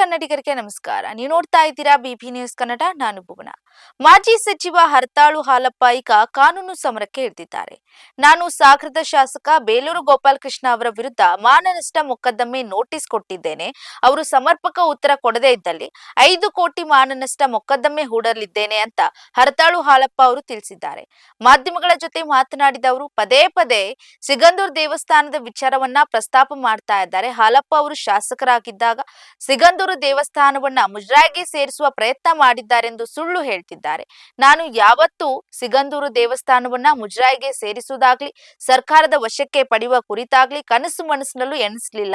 ಕನ್ನಡಿಗರಿಗೆ ನಮಸ್ಕಾರ. ನೀವು ನೋಡ್ತಾ ಇದ್ದೀರಾ ಬಿಬಿ ನ್ಯೂಸ್ ಕನ್ನಡ, ನಾನು ಭುವನ. ಮಾಜಿ ಸಚಿವ ಹರ್ತಾಳು ಹಾಲಪ್ಪ ಈಗ ಕಾನೂನು ಸಮರಕ್ಕೆ ಇಳಿದಿದ್ದಾರೆ. ನಾನು ಸಾಗರದ ಶಾಸಕ ಬೇಲೂರು ಗೋಪಾಲಕೃಷ್ಣ ಅವರ ವಿರುದ್ಧ ಮಾನನಷ್ಟ ಮೊಕದ್ದಮೆ ನೋಟಿಸ್ ಕೊಟ್ಟಿದ್ದೇನೆ. ಅವರು ಸಮರ್ಪಕ ಉತ್ತರ ಕೊಡದೇ ಇದ್ದಲ್ಲಿ ಐದು ಕೋಟಿ ಮಾನನಷ್ಟ ಮೊಕದ್ದಮೆ ಹೂಡಲಿದ್ದೇನೆ ಅಂತ ಹರ್ತಾಳು ಹಾಲಪ್ಪ ಅವರು ತಿಳಿಸಿದ್ದಾರೆ. ಮಾಧ್ಯಮಗಳ ಜೊತೆ ಮಾತನಾಡಿದ ಅವರು, ಪದೇ ಪದೇ ಸಿಗಂದೂರ್ ದೇವಸ್ಥಾನದ ವಿಚಾರವನ್ನ ಪ್ರಸ್ತಾಪ ಮಾಡ್ತಾ ಇದ್ದಾರೆ. ಹಾಲಪ್ಪ ಅವರು ಶಾಸಕರಾಗಿದ್ದಾಗ ಸಿಗಂದೂರು ದೇವಸ್ಥಾನವನ್ನ ಮುಜರಾಯಿಗೆ ಸೇರಿಸುವ ಪ್ರಯತ್ನ ಮಾಡಿದ್ದಾರೆಂದು ಸುಳ್ಳು ಹೇಳ್ತಿದ್ದಾರೆ. ನಾನು ಯಾವತ್ತೂ ಸಿಗಂದೂರು ದೇವಸ್ಥಾನವನ್ನ ಮುಜರಾಯಿಗೆ ಸೇರಿಸುವುದಾಗ್ಲಿ, ಸರ್ಕಾರದ ವಶಕ್ಕೆ ಪಡೆಯುವ ಕುರಿತಾಗ್ಲಿ ಕನಸು ಮನಸ್ಸಿನಲ್ಲೂ ಎಣಿಸ್ಲಿಲ್ಲ.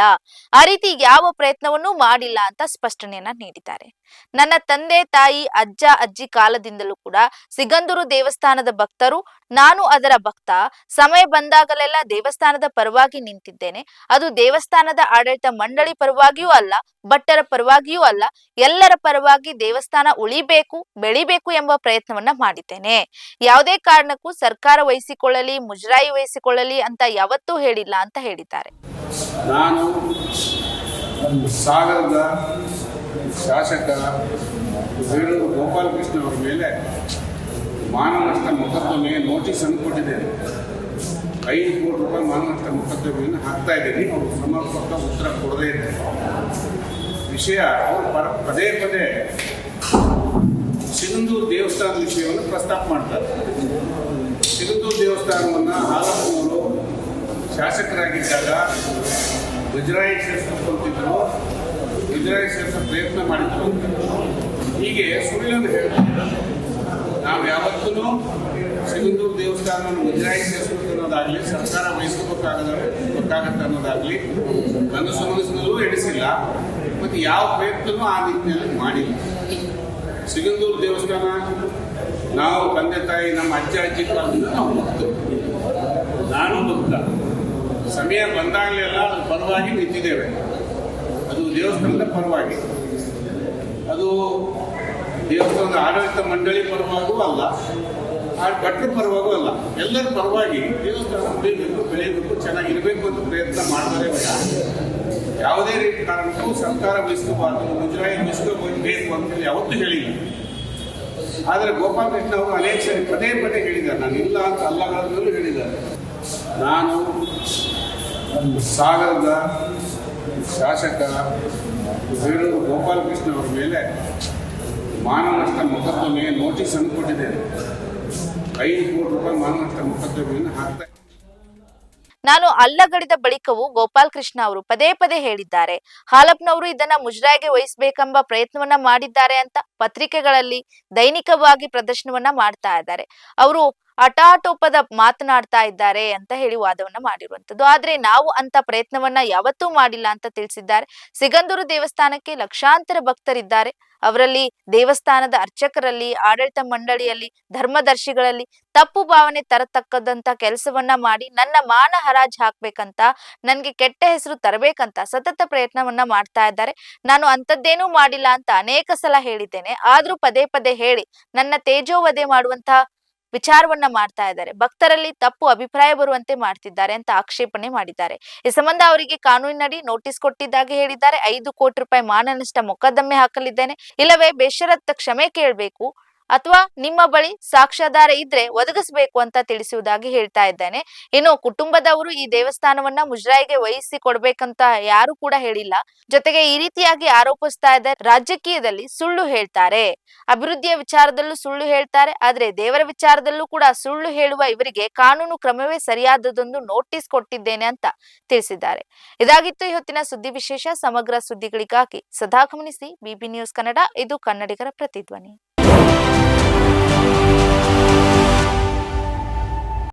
ಆ ರೀತಿ ಯಾವ ಪ್ರಯತ್ನವನ್ನೂ ಮಾಡಿಲ್ಲ ಅಂತ ಸ್ಪಷ್ಟನೆಯನ್ನ ನೀಡಿದ್ದಾರೆ. ನನ್ನ ತಂದೆ, ತಾಯಿ, ಅಜ್ಜ, ಅಜ್ಜಿ ಕಾಲದಿಂದಲೂ ಕೂಡ ಸಿಗಂದೂರು ದೇವಸ್ಥಾನದ ಭಕ್ತರು ನಾನು ಅದರ ಭಕ್ತ. ಸಮಯ ಬಂದಾಗಲೆಲ್ಲ ದೇವಸ್ಥಾನದ ಪರವಾಗಿ ನಿಂತಿದ್ದೇನೆ. ಅದು ದೇವಸ್ಥಾನದ ಆಡಳಿತ ಮಂಡಳಿ ಪರವಾಗಿಯೂ ಅಲ್ಲ, ಭಟ್ಟರ ಪರವಾಗಿಯೂ ಅಲ್ಲ, ಎಲ್ಲರ ಪರವಾಗಿ ದೇವಸ್ಥಾನ ಉಳಿಬೇಕು, ಬೆಳಿಬೇಕು ಎಂಬ ಪ್ರಯತ್ನವನ್ನ ಮಾಡಿದ್ದೇನೆ. ಯಾವುದೇ ಕಾರಣಕ್ಕೂ ಸರ್ಕಾರ ವಹಿಸಿಕೊಳ್ಳಲಿ, ಮುಜರಾಯಿ ವಹಿಸಿಕೊಳ್ಳಲಿ ಅಂತ ಯಾವತ್ತೂ ಹೇಳಿಲ್ಲ ಅಂತ ಹೇಳಿದ್ದಾರೆ. ನಾನು ಸಾಗರದ ಶಾಸಕ ಗೋಪಾಲಕೃಷ್ಣ ಅವರ ಮೇಲೆ ಮಾನನಷ್ಟ ಮೊಕದ್ದಮೆ ನೋಟಿಸ್ ಅನ್ನು ಕೊಟ್ಟಿದ್ದೇನೆ. ಐದು ಕೋಟಿ ರೂಪಾಯಿ ಮಾನನಷ್ಟ ಮೊಕದ್ದಮೆಯನ್ನು ಹಾಕ್ತಾ ಇದ್ದೀನಿ. ಅವರು ಸಮರ್ಪಕ ಉತ್ತರ ಕೊಡದೇ ಇದೆ ವಿಷಯ ಅವರು ಪದೇ ಪದೇ ಸಿಗಂದೂರು ದೇವಸ್ಥಾನದ ವಿಷಯವನ್ನು ಪ್ರಸ್ತಾಪ ಮಾಡ್ತಾರೆ. ಸಿಗಂದೂರು ದೇವಸ್ಥಾನವನ್ನು ಹಾಲಪ್ಪನವರು ಶಾಸಕರಾಗಿದ್ದಾಗ ಗುಜರಾಯಿ ಸೇರಿಸ್ಕೊಂತಿದ್ರು ಗುಜರಾಯಿ ಸೇರಿಸೋ ಪ್ರಯತ್ನ ಮಾಡಿದ್ರು ಹೀಗೆ ಸುಳ್ಳಿಯನ್ನು ಹೇಳ್ತಾರೆ ನಾವು ಯಾವತ್ತೂ ಸಿಗಂದೂರು ದೇವಸ್ಥಾನವನ್ನು ಮುಜರಾಯಿ ಸೇರಿಸ್ಬೇಕು ಅನ್ನೋದಾಗಲಿ, ಸರ್ಕಾರ ವಹಿಸ್ಕೋಬೇಕಾಗದ ಗೊತ್ತಾಗತ್ತೆ ಅನ್ನೋದಾಗಲಿ ನನ್ನ ಸಮಸ್ಯೆಗಳು ಎಡಿಸಿಲ್ಲ ಮತ್ತು ಯಾವ ಪ್ರಯತ್ನವೂ ಆ ನಿಟ್ಟಿನಲ್ಲಿ ಮಾಡಿಲ್ಲ. ಸಿಗಂದೂರು ದೇವಸ್ಥಾನ, ನಾವು ತಂದೆ ತಾಯಿ, ನಮ್ಮ ಅಜ್ಜ, ಅಜ್ಜಿ ಕಾಲದಿಂದ ನಾವು ಭಕ್ತರು ನಾನು ಭಕ್ತ ಸಮಯ ಬಂದಾಗಲೆಲ್ಲ ಅದು ಪರವಾಗಿ ನಿಂತಿದ್ದೇವೆ. ಅದು ದೇವಸ್ಥಾನದ ಪರವಾಗಿ. ಅದು ದೇವಸ್ಥಾನದ ಆಡಳಿತ ಮಂಡಳಿ ಪರವಾಗೂ ಅಲ್ಲ, ಆ ಭಟ್ರ ಪರವಾಗೂ ಅಲ್ಲ. ಎಲ್ಲರ ಪರವಾಗಿ ದೇವಸ್ಥಾನ ಉಳಿಬೇಕು ಬೆಳೆಯಬೇಕು, ಚೆನ್ನಾಗಿರಬೇಕು ಅಂತ ಪ್ರಯತ್ನ ಮಾಡ್ತಾರೆ ಯಾವುದೇ ರೀತಿ ಕಾರಣಕ್ಕೂ ಸರ್ಕಾರ ವಹಿಸ್ಕೋಬಾರ್ದು ಮುಜರಾಯಿ ವಹಿಸ್ಕೋಬೇಕು ಅಂತೇಳಿ ಯಾವತ್ತೂ ಹೇಳಿಲ್ಲ. ಆದರೆ ಗೋಪಾಲಕೃಷ್ಣ ಅವರು ಅನೇಕ ಸರಿ ಪದೇ ಪದೇ ಹೇಳಿದ್ದಾರೆ. ನಾನು ಇಲ್ಲ ಅಂತ ಅಲ್ಲಗಳಲ್ಲೂ ಹೇಳಿದ್ದಾರೆ. ನಾನು ಸಾಗರದ ಶಾಸಕ ವೇಣು ಗೋಪಾಲಕೃಷ್ಣ ಅವರ ಮೇಲೆ ಮಾನನಷ್ಟ ಮೊಕದ್ದಮೆ ನೋಟಿಸ್ ಅನ್ನು ಕೊಟ್ಟಿದೆ ಐದು ಕೋಟಿ ರೂಪಾಯಿ ಮಾನನಷ್ಟ ಮೊಕದ್ದಮೆಯನ್ನು ಹಾಕ್ತಾ ನಾನು ಅಲ್ಲಗಡಿದ ಬಳಿಕವೂ ಗೋಪಾಲ್ ಕೃಷ್ಣ ಅವರು ಪದೇ ಪದೇ ಹೇಳಿದ್ದಾರೆ. ಹಾಲಪ್ನವರು ಇದನ್ನ ಮುಜರಾಯಿಗೆ ವಹಿಸಬೇಕೆಂಬ ಪ್ರಯತ್ನವನ್ನ ಮಾಡಿದ್ದಾರೆ ಅಂತ ಪತ್ರಿಕೆಗಳಲ್ಲಿ ದೈನಿಕವಾಗಿ ಪ್ರದರ್ಶನವನ್ನ ಮಾಡ್ತಾ ಇದ್ದಾರೆ. ಅವರು ಅಟಾಟೋಪದ ಮಾತನಾಡ್ತಾ ಇದ್ದಾರೆ ಅಂತ ಹೇಳಿ ವಾದವನ್ನ ಮಾಡಿರುವಂತದ್ದು ಆದ್ರೆ ನಾವು ಅಂತ ಪ್ರಯತ್ನವನ್ನ ಯಾವತ್ತೂ ಮಾಡಿಲ್ಲ ಅಂತ ತಿಳಿಸಿದ್ದಾರೆ. ಸಿಗಂದೂರು ದೇವಸ್ಥಾನಕ್ಕೆ ಲಕ್ಷಾಂತರ ಭಕ್ತರಿದ್ದಾರೆ. ಅವರಲ್ಲಿ ದೇವಸ್ಥಾನದ ಅರ್ಚಕರಲ್ಲಿ, ಆಡಳಿತ ಮಂಡಳಿಯಲ್ಲಿ, ಧರ್ಮದರ್ಶಿಗಳಲ್ಲಿ ತಪ್ಪು ಭಾವನೆ ತರತಕ್ಕದಂತ ಕೆಲಸವನ್ನ ಮಾಡಿ ನನ್ನ ಮಾನ ಹರಾಜ್ ಹಾಕ್ಬೇಕಂತ, ನನ್ಗೆ ಕೆಟ್ಟ ಹೆಸರು ತರಬೇಕಂತ ಸತತ ಪ್ರಯತ್ನವನ್ನ ಮಾಡ್ತಾ ಇದ್ದಾರೆ. ನಾನು ಅಂಥದ್ದೇನೂ ಮಾಡಿಲ್ಲ ಅಂತ ಅನೇಕ ಸಲ ಹೇಳಿದ್ದೇನೆ. ಆದ್ರೂ ಪದೇ ಪದೇ ಹೇಳಿ ನನ್ನ ತೇಜೋವಧೆ ಮಾಡುವಂತಹ ವಿಚಾರವನ್ನ ಮಾಡ್ತಾ ಇದ್ದಾರೆ. ಭಕ್ತರಲ್ಲಿ ತಪ್ಪು ಅಭಿಪ್ರಾಯ ಬರುವಂತೆ ಮಾಡ್ತಿದ್ದಾರೆ ಅಂತ ಆಕ್ಷೇಪಣೆ ಮಾಡಿದ್ದಾರೆ. ಈ ಸಂಬಂಧ ಅವರಿಗೆ ಕಾನೂನಿನಡಿ ನೋಟಿಸ್ ಕೊಟ್ಟಿದ್ದಾಗಿ ಹೇಳಿದ್ದಾರೆ. ಐದು ಕೋಟಿ ರೂಪಾಯಿ ಮಾನನಷ್ಟ ಮೊಕದ್ದಮೆ ಹಾಕಲಿದ್ದೇನೆ. ಇಲ್ಲವೇ ಬೇಷರತ್ ಕ್ಷಮೆ ಕೇಳಬೇಕು. ಅಥವಾ ನಿಮ್ಮ ಬಳಿ ಸಾಕ್ಷ್ಯಾಧಾರ ಇದ್ರೆ ಒದಗಿಸಬೇಕು ಅಂತ ತಿಳಿಸುವುದಾಗಿ ಹೇಳ್ತಾ ಇದ್ದೇನೆ. ಇನ್ನು ಕುಟುಂಬದವರು ಈ ದೇವಸ್ಥಾನವನ್ನ ಮುಜರಾಯಿಗೆ ವಹಿಸಿ ಕೊಡ್ಬೇಕಂತ ಯಾರು ಕೂಡ ಹೇಳಿಲ್ಲ. ಜೊತೆಗೆ ಈ ರೀತಿಯಾಗಿ ಆರೋಪಿಸ್ತಾ ಇದ್ದಾರೆ ರಾಜಕೀಯದಲ್ಲಿ ಸುಳ್ಳು ಹೇಳ್ತಾರೆ. ಅಭಿವೃದ್ಧಿಯ ವಿಚಾರದಲ್ಲೂ ಸುಳ್ಳು ಹೇಳ್ತಾರೆ. ಆದ್ರೆ ದೇವರ ವಿಚಾರದಲ್ಲೂ ಕೂಡ ಸುಳ್ಳು ಹೇಳುವ ಇವರಿಗೆ ಕಾನೂನು ಕ್ರಮವೇ ಸರಿಯಾದದೊಂದು ನೋಟಿಸ್ ಕೊಟ್ಟಿದ್ದೇನೆ ಅಂತ ತಿಳಿಸಿದ್ದಾರೆ. ಇದಾಗಿತ್ತು ಇವತ್ತಿನ ಸುದ್ದಿ ವಿಶೇಷ. ಸಮಗ್ರ ಸುದ್ದಿಗಳಿಗಾಗಿ ಸದಾ ಗಮನಿಸಿ. BB news Kannada. ಇದು ಕನ್ನಡಿಗರ ಪ್ರತಿಧ್ವನಿ.